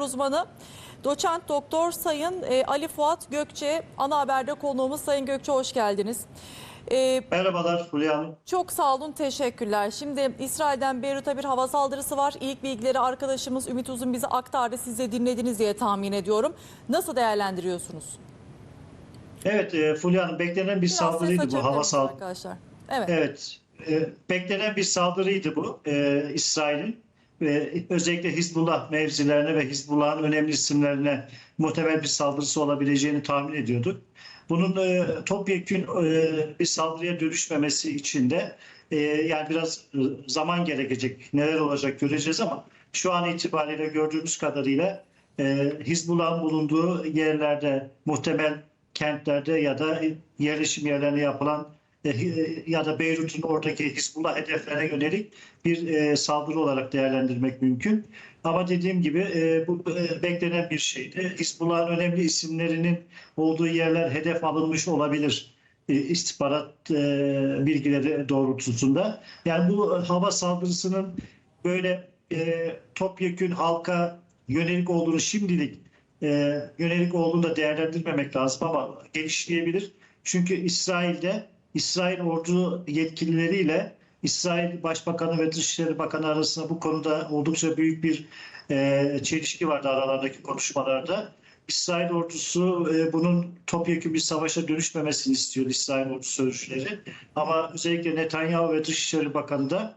uzmanı doçent doktor Sayın e, Ali Fuat Gökçe ana haberde konuğumuz Sayın Gökçe hoş geldiniz. E, Merhabalar Fulya Hanım. çok sağ olun teşekkürler. Şimdi İsrail'den Beyrut'a bir hava saldırısı var. İlk bilgileri arkadaşımız Ümit Uzun bize aktardı. Siz de dinlediniz diye tahmin ediyorum. Nasıl değerlendiriyorsunuz? Evet e, Fulya Hanım beklenen bir Biraz saldırıydı bu hava saldırısı. Arkadaşlar. Evet. Evet e, beklenen bir saldırıydı bu e, İsrail'in ve özellikle Hizbullah mevzilerine ve Hizbullah'ın önemli isimlerine muhtemel bir saldırısı olabileceğini tahmin ediyorduk. Bunun e, topyekün e, bir saldırıya dönüşmemesi için de e, yani biraz e, zaman gerekecek. Neler olacak göreceğiz ama şu an itibariyle gördüğümüz kadarıyla e, Hizbullah'ın bulunduğu yerlerde muhtemel kentlerde ya da yerleşim yerlerine yapılan ya da Beyrut'un oradaki Hizbullah hedeflerine yönelik bir e, saldırı olarak değerlendirmek mümkün. Ama dediğim gibi e, bu e, beklenen bir şeydi. Hizbullah'ın önemli isimlerinin olduğu yerler hedef alınmış olabilir e, istihbarat e, bilgileri doğrultusunda. Yani bu hava saldırısının böyle e, topyekün halka yönelik olduğunu şimdilik e, yönelik olduğunu da değerlendirmemek lazım ama genişleyebilir. Çünkü İsrail'de İsrail ordu yetkilileriyle İsrail Başbakanı ve Dışişleri Bakanı arasında bu konuda oldukça büyük bir e, çelişki vardı aralarındaki konuşmalarda. İsrail ordusu e, bunun topyekun bir savaşa dönüşmemesini istiyor İsrail ordu sözcüleri. Ama özellikle Netanyahu ve Dışişleri Bakanı da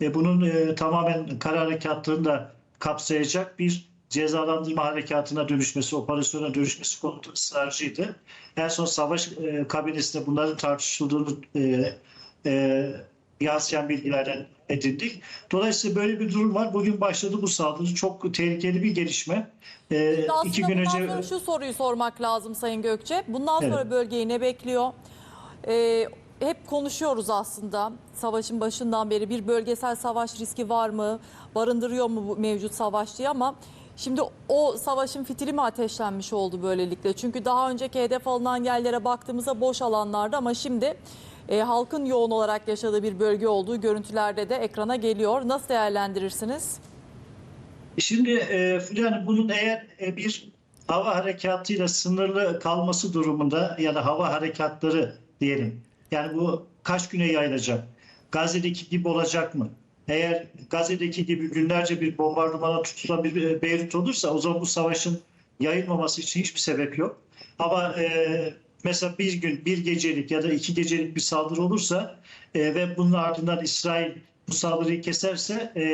e, bunun e, tamamen kara harekatlarını da kapsayacak bir cezalandırma harekatına dönüşmesi, operasyona dönüşmesi konusunda ısrarcıydı. En son savaş e, kabinesinde bunların tartışıldığını e, e, yansıyan bilgilerden edindik. Dolayısıyla böyle bir durum var. Bugün başladı bu saldırı. Çok tehlikeli bir gelişme. E, Şimdi aslında iki gün bundan önce sonra şu soruyu sormak lazım Sayın Gökçe. Bundan Evet. sonra bölgeyi ne bekliyor? Ee, hep konuşuyoruz aslında. Savaşın başından beri bir bölgesel savaş riski var mı? Barındırıyor mu bu mevcut savaş diye ama şimdi o savaşın fitili mi ateşlenmiş oldu böylelikle? Çünkü daha önceki hedef alınan yerlere baktığımızda boş alanlardı ama şimdi e, halkın yoğun olarak yaşadığı bir bölge olduğu görüntülerde de ekrana geliyor. Nasıl değerlendirirsiniz? Şimdi e, yani bunun eğer e, bir hava harekatıyla sınırlı kalması durumunda ya da hava harekatları diyelim. Yani bu kaç güne yayılacak? Gazze'deki gibi olacak mı? Eğer Gazze'deki gibi günlerce bir bombardımana tutulan bir e, Beyrut olursa o zaman bu savaşın yayılmaması için hiçbir sebep yok. Ama e, mesela bir gün, bir gecelik ya da iki gecelik bir saldırı olursa e, ve bunun ardından İsrail bu saldırıyı keserse e,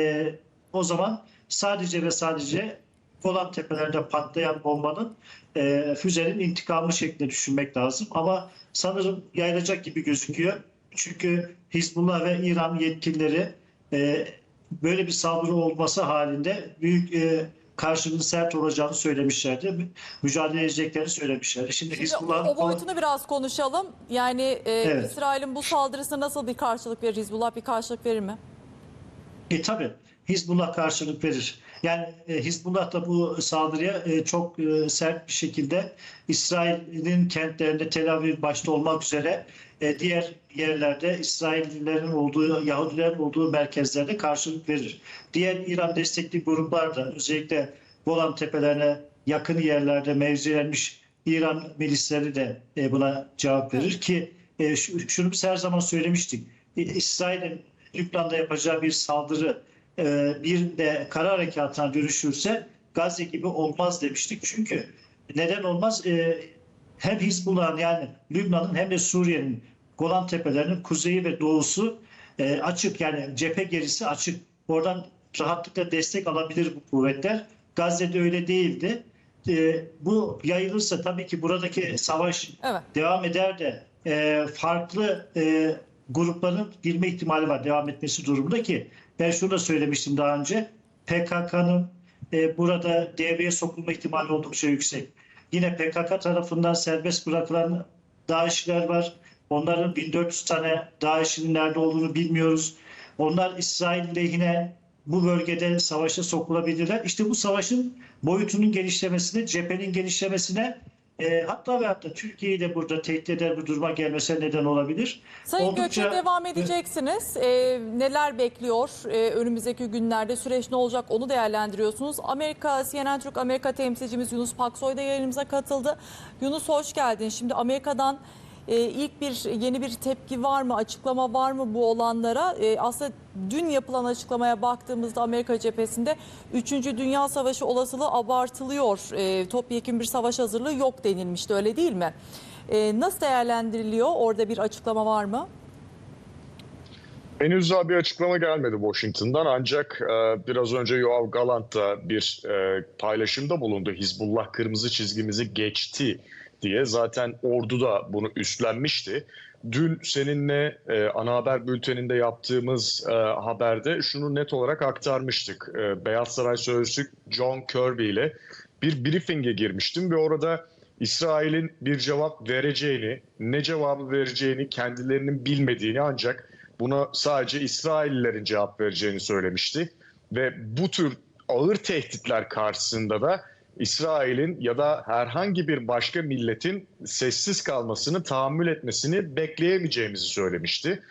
o zaman sadece ve sadece Golan Tepelerinde patlayan bombanın e, füzenin intikamı şeklinde düşünmek lazım. Ama sanırım yayılacak gibi gözüküyor. Çünkü Hizbullah ve İran yetkilileri e, böyle bir saldırı olması halinde büyük e, karşılığın sert olacağını söylemişlerdi. Mücadele edeceklerini söylemişlerdi. Şimdi, Şimdi Hizbullah'ın o boyutunu biraz konuşalım. Yani e, Evet. İsrail'in bu saldırısına nasıl bir karşılık verir? Hizbullah bir karşılık verir mi? E tabi Hizbullah karşılık verir. Yani e, Hizbullah da bu saldırıya e, çok e, sert bir şekilde İsrail'in kentlerinde Tel Aviv başta olmak üzere e, diğer yerlerde İsraillilerin olduğu, Yahudilerin olduğu merkezlerde karşılık verir. Diğer İran destekli gruplar da özellikle Golan Tepelerine yakın yerlerde mevzilenmiş İran milisleri de e, buna cevap verir ki e, şu- şunu biz her zaman söylemiştik. İsrail'in Lübnan'da yapacağı bir saldırı e, bir de kara harekatına dönüşürse Gazze gibi olmaz demiştik. Çünkü neden olmaz? E, hem Hizbullah'ın yani Lübnan'ın hem de Suriye'nin Golan Tepelerinin kuzeyi ve doğusu e, açık yani cephe gerisi açık. Oradan rahatlıkla destek alabilir bu kuvvetler. Gazze'de öyle değildi. E, bu yayılırsa tabii ki buradaki savaş Evet. devam eder de e, farklı e, grupların girme ihtimali var devam etmesi durumunda ki ben şunu da söylemiştim daha önce PKK'nın e, burada devreye sokulma ihtimali oldukça yüksek. Yine PKK tarafından serbest bırakılan DAEŞ'ler var. Onların 1400 tane DAEŞ'in nerede olduğunu bilmiyoruz. Onlar İsrail lehine bu bölgede savaşa sokulabilirler. İşte bu savaşın boyutunun genişlemesine, cephenin genişlemesine e, hatta ve hatta Türkiye'yi de burada tehdit eder bir duruma gelmesine neden olabilir. Sayın Oldukça- Göç'e devam edeceksiniz. Ee, neler bekliyor ee, önümüzdeki günlerde? Süreç ne olacak onu değerlendiriyorsunuz. Amerika, CNN Türk Amerika temsilcimiz Yunus Paksoy da yayınımıza katıldı. Yunus hoş geldin. Şimdi Amerika'dan e, ilk bir yeni bir tepki var mı? Açıklama var mı bu olanlara? E, aslında dün yapılan açıklamaya baktığımızda Amerika cephesinde 3. Dünya Savaşı olasılığı abartılıyor. E, topyekun bir savaş hazırlığı yok denilmişti öyle değil mi? E, nasıl değerlendiriliyor? Orada bir açıklama var mı? Henüz daha bir açıklama gelmedi Washington'dan ancak e, biraz önce Yoav Galant da bir e, paylaşımda bulundu. Hizbullah kırmızı çizgimizi geçti diye zaten ordu da bunu üstlenmişti. Dün seninle e, ana haber bülteninde yaptığımız e, haberde şunu net olarak aktarmıştık. E, Beyaz Saray Sözcüsü John Kirby ile bir briefing'e girmiştim ve orada İsrail'in bir cevap vereceğini, ne cevabı vereceğini kendilerinin bilmediğini ancak buna sadece İsraillilerin cevap vereceğini söylemişti. Ve bu tür ağır tehditler karşısında da İsrail'in ya da herhangi bir başka milletin sessiz kalmasını, tahammül etmesini bekleyemeyeceğimizi söylemişti.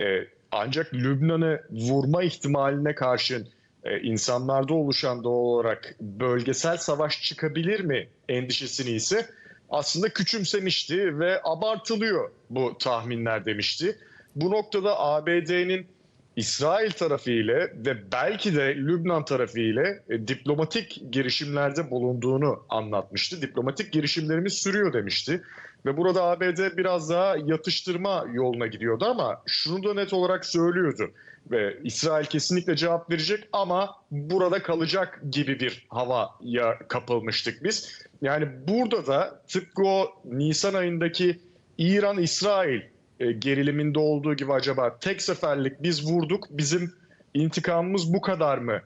Ee, ancak Lübnan'ı vurma ihtimaline karşın e, insanlarda oluşan doğal olarak bölgesel savaş çıkabilir mi endişesini ise aslında küçümsemişti ve abartılıyor bu tahminler demişti. Bu noktada ABD'nin İsrail tarafı ile ve belki de Lübnan tarafı ile e, diplomatik girişimlerde bulunduğunu anlatmıştı. Diplomatik girişimlerimiz sürüyor demişti. Ve burada ABD biraz daha yatıştırma yoluna gidiyordu ama şunu da net olarak söylüyordu. Ve İsrail kesinlikle cevap verecek ama burada kalacak gibi bir havaya kapılmıştık biz. Yani burada da tıpkı o Nisan ayındaki İran-İsrail e, geriliminde olduğu gibi acaba tek seferlik biz vurduk bizim intikamımız bu kadar mı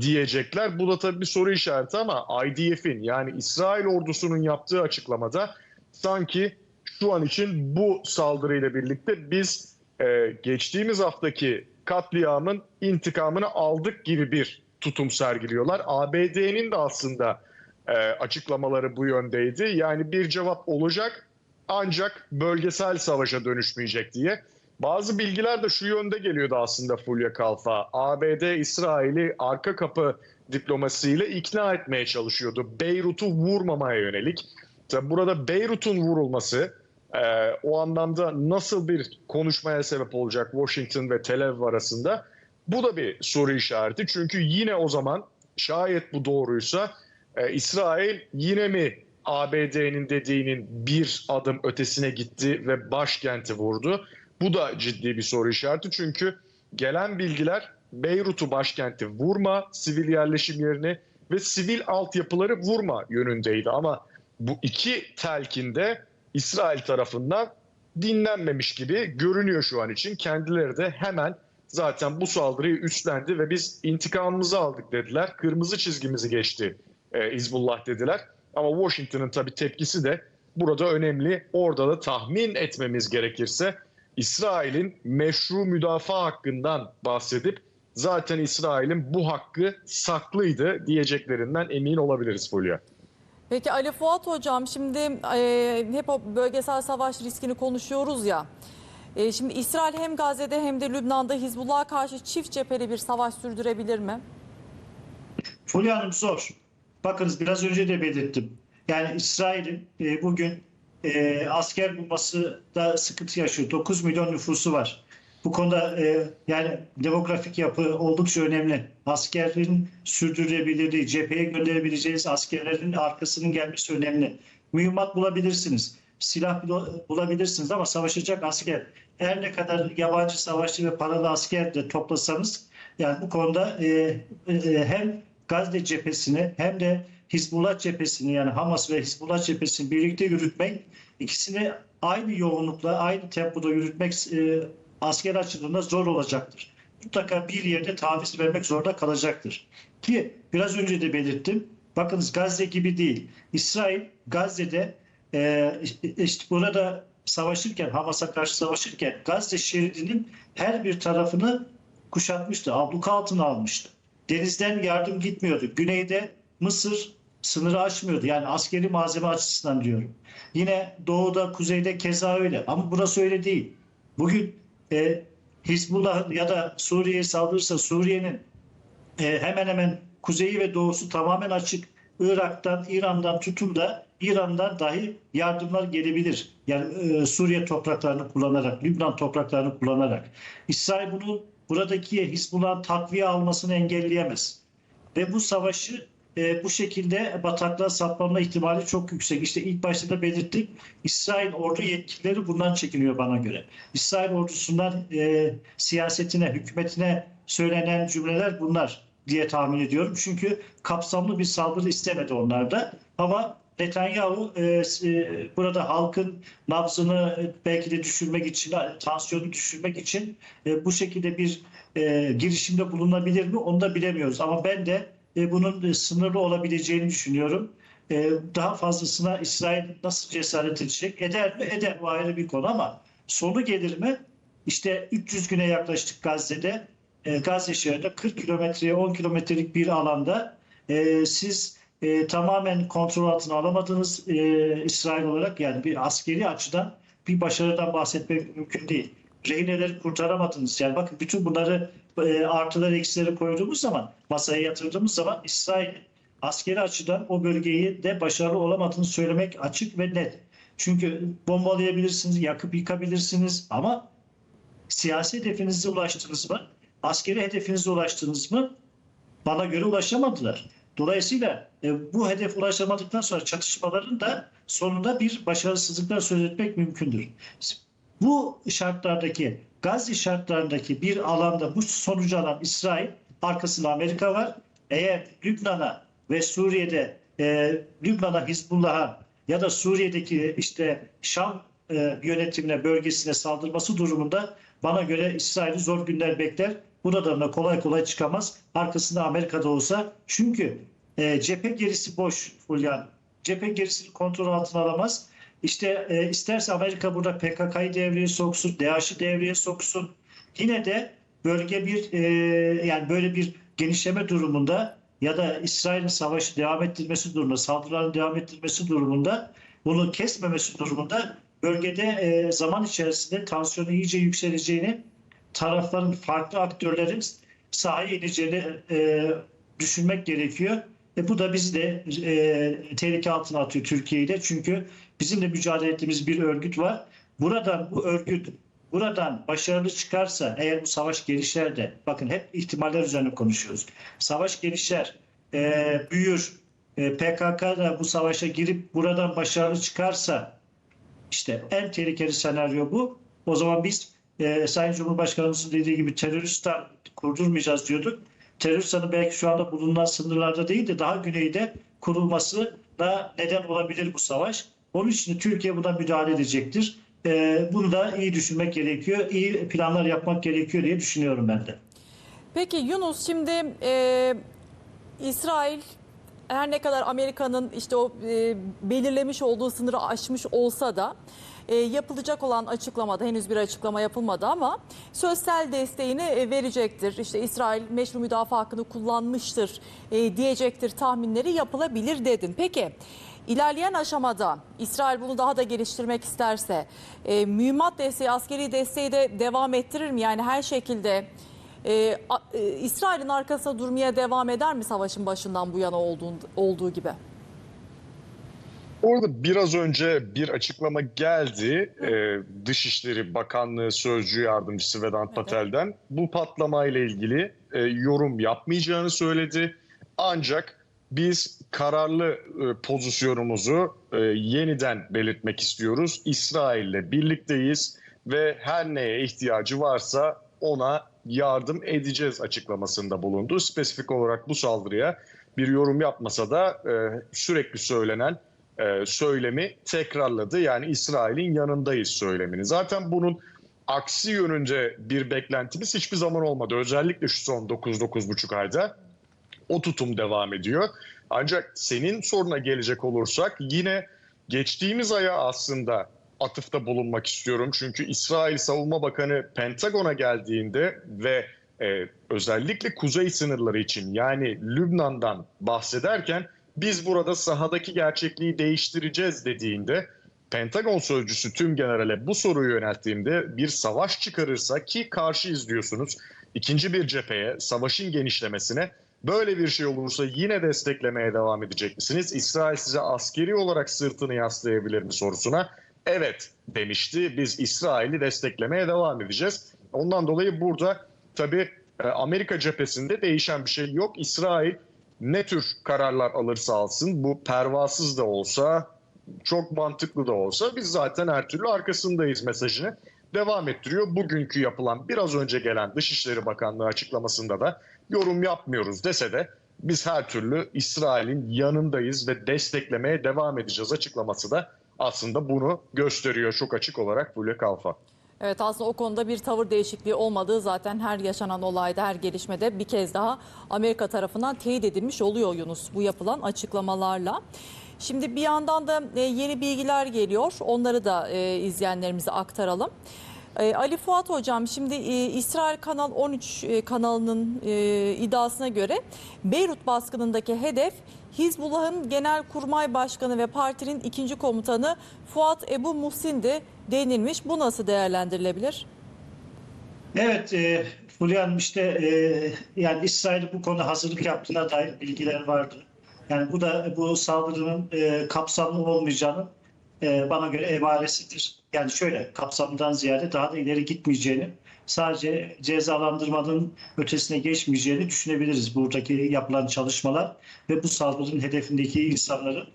diyecekler. Bu da tabii bir soru işareti ama IDF'in yani İsrail ordusunun yaptığı açıklamada sanki şu an için bu saldırıyla birlikte biz e, geçtiğimiz haftaki katliamın intikamını aldık gibi bir tutum sergiliyorlar. ABD'nin de aslında e, açıklamaları bu yöndeydi. Yani bir cevap olacak ancak bölgesel savaşa dönüşmeyecek diye. Bazı bilgiler de şu yönde geliyordu aslında Fulya Kalfa. ABD İsrail'i arka kapı diplomasiyle ikna etmeye çalışıyordu. Beyrut'u vurmamaya yönelik. Tabi burada Beyrut'un vurulması e, o anlamda nasıl bir konuşmaya sebep olacak Washington ve Tel Aviv arasında? Bu da bir soru işareti. Çünkü yine o zaman şayet bu doğruysa e, İsrail yine mi ABD'nin dediğinin bir adım ötesine gitti ve başkenti vurdu? Bu da ciddi bir soru işareti çünkü gelen bilgiler Beyrut'u başkenti vurma, sivil yerleşim yerini ve sivil altyapıları vurma yönündeydi. Ama bu iki telkinde İsrail tarafından dinlenmemiş gibi görünüyor şu an için. Kendileri de hemen zaten bu saldırıyı üstlendi ve biz intikamımızı aldık dediler. Kırmızı çizgimizi geçti e, Hizbullah dediler. Ama Washington'ın tabii tepkisi de burada önemli. Orada da tahmin etmemiz gerekirse İsrail'in meşru müdafaa hakkından bahsedip zaten İsrail'in bu hakkı saklıydı diyeceklerinden emin olabiliriz Fulya. Peki Ali Fuat Hocam şimdi e, hep o bölgesel savaş riskini konuşuyoruz ya. E, şimdi İsrail hem Gazze'de hem de Lübnan'da Hizbullah'a karşı çift cepheli bir savaş sürdürebilir mi? Fulya Hanım zor. Bakınız biraz önce de belirttim. Yani İsrail'in e, bugün e, asker bulması da sıkıntı yaşıyor. 9 milyon nüfusu var. Bu konuda e, yani demografik yapı oldukça önemli. Askerin sürdürülebilirliği, cepheye gönderebileceğiniz askerlerin arkasının gelmesi önemli. Mühimmat bulabilirsiniz. Silah bula- bulabilirsiniz ama savaşacak asker her ne kadar yabancı savaşçı ve paralı asker de toplasanız yani bu konuda e, e, hem Gazze cephesini hem de Hizbullah cephesini yani Hamas ve Hizbullah cephesini birlikte yürütmek ikisini aynı yoğunlukla aynı tempoda yürütmek e, asker açısından zor olacaktır. Mutlaka bir yerde taviz vermek zorunda kalacaktır. Ki biraz önce de belirttim. Bakınız Gazze gibi değil. İsrail Gazze'de e, işte burada savaşırken Hamas'a karşı savaşırken Gazze şeridinin her bir tarafını kuşatmıştı. Abluka altına almıştı. Denizden yardım gitmiyordu. Güneyde Mısır sınırı aşmıyordu. Yani askeri malzeme açısından diyorum. Yine doğuda, kuzeyde keza öyle. Ama burası öyle değil. Bugün e, Hizbullah ya da Suriye'ye saldırırsa Suriye'nin e, hemen hemen kuzeyi ve doğusu tamamen açık. Irak'tan, İran'dan tutun da İran'dan dahi yardımlar gelebilir. Yani e, Suriye topraklarını kullanarak, Lübnan topraklarını kullanarak. İsrail bunu buradaki Hizbullah'ın takviye almasını engelleyemez. Ve bu savaşı e, bu şekilde bataklığa saplanma ihtimali çok yüksek. İşte ilk başta da belirttik. İsrail ordu yetkilileri bundan çekiniyor bana göre. İsrail ordusundan e, siyasetine, hükümetine söylenen cümleler bunlar diye tahmin ediyorum. Çünkü kapsamlı bir saldırı istemedi onlar da. Ama Netanyahu e, e, burada halkın nabzını e, belki de düşürmek için, tansiyonu düşürmek için e, bu şekilde bir e, girişimde bulunabilir mi onu da bilemiyoruz. Ama ben de e, bunun e, sınırlı olabileceğini düşünüyorum. E, daha fazlasına İsrail nasıl cesaret edecek? Eder mi? Eder. Bu ayrı bir konu ama sonu gelir mi? İşte 300 güne yaklaştık Gazze'de. E, Gazze şehrinde 40 kilometreye 10 kilometrelik bir alanda e, siz e, tamamen kontrol altına alamadığınız e, İsrail olarak yani bir askeri açıdan bir başarıdan bahsetmek mümkün değil. Rehineleri kurtaramadınız. Yani bakın bütün bunları e, artıları eksileri koyduğumuz zaman masaya yatırdığımız zaman İsrail askeri açıdan o bölgeyi de başarılı olamadığını söylemek açık ve net. Çünkü bombalayabilirsiniz, yakıp yıkabilirsiniz ama siyasi hedefinize ulaştınız mı? Askeri hedefinize ulaştınız mı? Bana göre ulaşamadılar. Dolayısıyla e, bu hedef ulaşamadıktan sonra çatışmaların da sonunda bir başarısızlıklar söz etmek mümkündür. Bu şartlardaki Gazze şartlarındaki bir alanda bu sonucu alan İsrail arkasında Amerika var. Eğer Lübnan'a ve Suriye'de e, Lübnan'a Hizbullah'a ya da Suriye'deki işte Şam e, yönetimine bölgesine saldırması durumunda bana göre İsrail'i zor günler bekler. Buradan da kolay kolay çıkamaz. Arkasında Amerika'da olsa. Çünkü e, cephe gerisi boş Fulyan. Cephe gerisini kontrol altına alamaz. İşte e, isterse Amerika burada PKK'yı devreye soksun, DAEŞ'i devreye soksun. Yine de bölge bir e, yani böyle bir genişleme durumunda ya da İsrail'in savaşı devam ettirmesi durumunda, saldırıların devam ettirmesi durumunda bunu kesmemesi durumunda bölgede e, zaman içerisinde tansiyonu iyice yükseleceğini tarafların farklı aktörlerin sahaya ineceğini e, düşünmek gerekiyor. E, bu da bizi de e, tehlike altına atıyor Türkiye'yi de. Çünkü bizimle mücadele ettiğimiz bir örgüt var. Buradan bu örgüt buradan başarılı çıkarsa eğer bu savaş gelişer de bakın hep ihtimaller üzerine konuşuyoruz. Savaş gelişer, e, büyür, e, PKK da bu savaşa girip buradan başarılı çıkarsa işte en tehlikeli senaryo bu. O zaman biz e, Sayın Cumhurbaşkanımızın dediği gibi terörist kurdurmayacağız diyorduk. Terörist hanı belki şu anda bulunan sınırlarda değil de daha güneyde kurulması da neden olabilir bu savaş. Onun için Türkiye buna müdahale edecektir. E, bunu da iyi düşünmek gerekiyor. iyi planlar yapmak gerekiyor diye düşünüyorum ben de. Peki Yunus şimdi e, İsrail her ne kadar Amerika'nın işte o e, belirlemiş olduğu sınırı aşmış olsa da e, yapılacak olan açıklamada henüz bir açıklama yapılmadı ama sözsel desteğini e, verecektir. İşte İsrail meşru müdafaa hakkını kullanmıştır e, diyecektir tahminleri yapılabilir dedin. Peki ilerleyen aşamada İsrail bunu daha da geliştirmek isterse e, mühimmat desteği, askeri desteği de devam ettirir mi? Yani her şekilde e, a- e, İsrail'in arkasında durmaya devam eder mi savaşın başından bu yana olduğu, olduğu gibi? Orada biraz önce bir açıklama geldi. Ee, Dışişleri Bakanlığı Sözcü Yardımcısı Vedat Evet. Patel'den. Bu patlamayla ilgili e, yorum yapmayacağını söyledi. Ancak biz kararlı e, pozisyonumuzu e, yeniden belirtmek istiyoruz. İsrail'le birlikteyiz ve her neye ihtiyacı varsa ona yardım edeceğiz açıklamasında bulundu. Spesifik olarak bu saldırıya bir yorum yapmasa da e, sürekli söylenen e, söylemi tekrarladı. Yani İsrail'in yanındayız söylemini. Zaten bunun aksi yönünde bir beklentimiz hiçbir zaman olmadı. Özellikle şu son 9-9,5 ayda o tutum devam ediyor. Ancak senin soruna gelecek olursak yine geçtiğimiz aya aslında atıfta bulunmak istiyorum. Çünkü İsrail Savunma Bakanı Pentagon'a geldiğinde ve e, özellikle kuzey sınırları için yani Lübnan'dan bahsederken biz burada sahadaki gerçekliği değiştireceğiz dediğinde Pentagon sözcüsü tüm generale bu soruyu yönelttiğimde bir savaş çıkarırsa ki karşıyız diyorsunuz ikinci bir cepheye savaşın genişlemesine böyle bir şey olursa yine desteklemeye devam edecek misiniz? İsrail size askeri olarak sırtını yaslayabilir mi sorusuna evet demişti. Biz İsrail'i desteklemeye devam edeceğiz. Ondan dolayı burada tabii e, Amerika cephesinde değişen bir şey yok. İsrail ne tür kararlar alırsa alsın bu pervasız da olsa çok mantıklı da olsa biz zaten her türlü arkasındayız mesajını devam ettiriyor. Bugünkü yapılan biraz önce gelen Dışişleri Bakanlığı açıklamasında da yorum yapmıyoruz dese de biz her türlü İsrail'in yanındayız ve desteklemeye devam edeceğiz açıklaması da aslında bunu gösteriyor çok açık olarak Fulya Kalfa. Evet aslında o konuda bir tavır değişikliği olmadığı zaten her yaşanan olayda, her gelişmede bir kez daha Amerika tarafından teyit edilmiş oluyor Yunus bu yapılan açıklamalarla. Şimdi bir yandan da e, yeni bilgiler geliyor. Onları da e, izleyenlerimize aktaralım. E, Ali Fuat Hocam şimdi İsrail Kanal 13 e, kanalının iddiasına göre Beyrut baskınındaki hedef Hizbullah'ın Genelkurmay Başkanı ve partinin ikinci komutanı Fuat Ebu Muhsin'di denilmiş. Bu nasıl değerlendirilebilir? Evet, e, Fulya işte e, yani İsrail bu konuda hazırlık yaptığına dair bilgiler vardı. Yani bu da bu saldırının e, kapsamlı olmayacağını e, bana göre emaresidir. Yani şöyle kapsamdan ziyade daha da ileri gitmeyeceğini, sadece cezalandırmanın ötesine geçmeyeceğini düşünebiliriz buradaki yapılan çalışmalar ve bu saldırının hedefindeki insanların,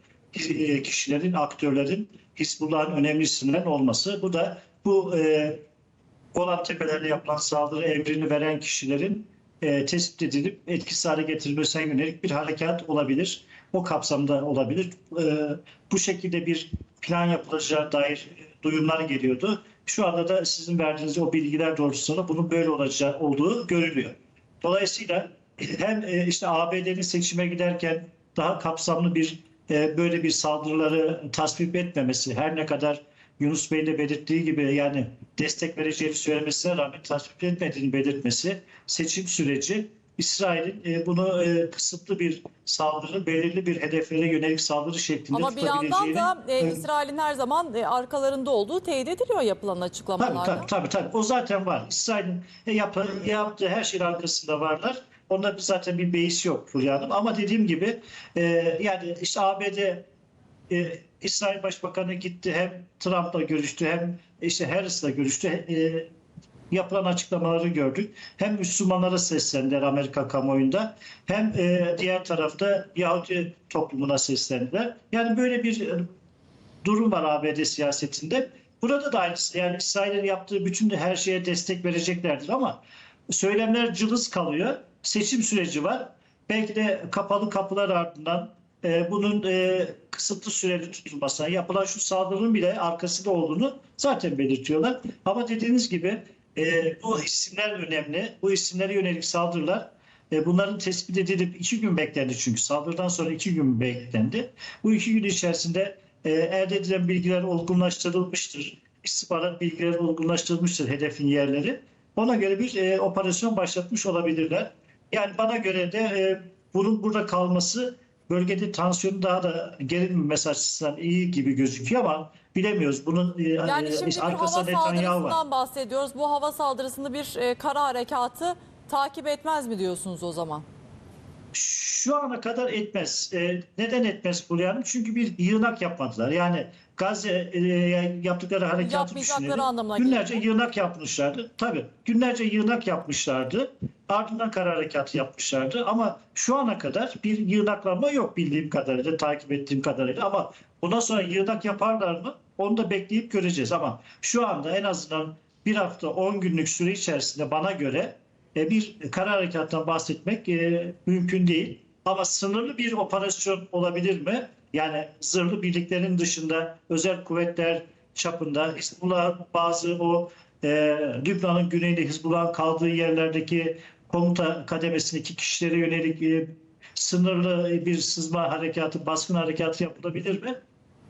kişilerin, aktörlerin, Hizbullah'ın önemli isimlerin olması. Bu da bu e, Golan Tepelerine yapılan saldırı emrini veren kişilerin e, tespit edilip etkisiz hale getirilmesine yönelik bir harekat olabilir. O kapsamda olabilir. E, bu şekilde bir plan yapılacağı dair duyumlar geliyordu. Şu anda da sizin verdiğiniz o bilgiler doğrultusunda bunun böyle olacağı olduğu görülüyor. Dolayısıyla hem e, işte ABD'nin seçime giderken daha kapsamlı bir e, böyle bir saldırıları tasvip etmemesi her ne kadar Yunus Bey'in de belirttiği gibi yani destek vereceğini söylemesine rağmen tasvip etmediğini belirtmesi seçim süreci İsrail'in e, bunu e, kısıtlı bir saldırı, belirli bir hedeflere yönelik saldırı şeklinde Ama bir yandan da e. İsrail'in her zaman e, arkalarında olduğu teyit ediliyor yapılan Tabii, açıklamalarda. tabii, tabii, tabii. O zaten var. İsrail'in yap, yaptığı her şeyin arkasında varlar. Onda zaten bir beis yok Fulya. Ama dediğim gibi e, yani işte ABD e, İsrail Başbakanı gitti hem Trump'la görüştü hem işte Harris'la görüştü. E, yapılan açıklamaları gördük. Hem Müslümanlara seslendiler Amerika kamuoyunda hem e, diğer tarafta Yahudi toplumuna seslendiler. Yani böyle bir e, durum var ABD siyasetinde. Burada da aynısı. Yani İsrail'in yaptığı bütün de her şeye destek vereceklerdir ama söylemler cılız kalıyor. Seçim süreci var. Belki de kapalı kapılar ardından e, bunun e, kısıtlı süreli tutulmasına yapılan şu saldırının bile arkasında olduğunu zaten belirtiyorlar. Ama dediğiniz gibi e, bu isimler önemli. Bu isimlere yönelik saldırılar e, bunların tespit edilip iki gün beklendi çünkü saldırıdan sonra iki gün beklendi. Bu iki gün içerisinde e, elde edilen bilgiler olgunlaştırılmıştır. İstihbarat bilgileri olgunlaştırılmıştır hedefin yerleri. Ona göre bir e, operasyon başlatmış olabilirler. Yani bana göre de e, bunun burada kalması bölgede tansiyonu daha da gerilmemesi açısından iyi gibi gözüküyor ama bilemiyoruz. Bunun e, Yani e, şimdi bir arkasında hava Netanyahu var. saldırısından bahsediyoruz. Bu hava saldırısını bir e, kara harekatı takip etmez mi diyorsunuz o zaman? Şu ana kadar etmez. E, neden etmez Fulya Hanım? Çünkü bir yığınak yapmadılar. Yani Gazze e, yaptıkları harekatı düşünelim. anlamına Günlerce geliyor. yığınak yapmışlardı. Tabii günlerce yığınak yapmışlardı. Ardından kara harekatı yapmışlardı. Ama şu ana kadar bir yığınaklanma yok bildiğim kadarıyla, takip ettiğim kadarıyla. Ama bundan sonra yığınak yaparlar mı? Onu da bekleyip göreceğiz. Ama şu anda en azından bir hafta 10 günlük süre içerisinde bana göre e, bir kara harekattan bahsetmek e, mümkün değil. Ama sınırlı bir operasyon olabilir mi? Yani zırhlı birliklerin dışında özel kuvvetler çapında Hizbullah bazı o e, Lübnan'ın güneyinde Hizbullah'ın kaldığı yerlerdeki komuta kademesindeki kişilere yönelik e, sınırlı bir sızma harekatı, baskın harekatı yapılabilir mi?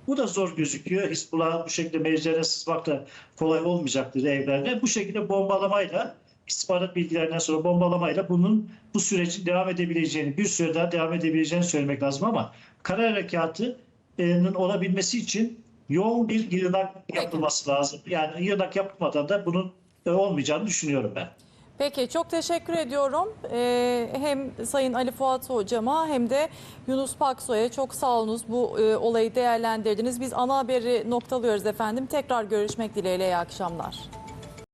Bu da zor gözüküyor. Hizbullah bu şekilde mevzilerine sızmak da kolay olmayacaktır evlerine. Bu şekilde bombalamayla istihbarat bilgilerinden sonra bombalamayla bunun bu sürecin devam edebileceğini, bir süre daha devam edebileceğini söylemek lazım ama kara harekatının olabilmesi için yoğun bir yığınak yapılması lazım. Yani yığınak yapılmadan da bunun e, olmayacağını düşünüyorum ben. Peki çok teşekkür ediyorum. Ee, hem Sayın Ali Fuat Hocama hem de Yunus Paksoy'a çok sağ olunuz bu e, olayı değerlendirdiniz. Biz ana haberi noktalıyoruz efendim. Tekrar görüşmek dileğiyle iyi akşamlar.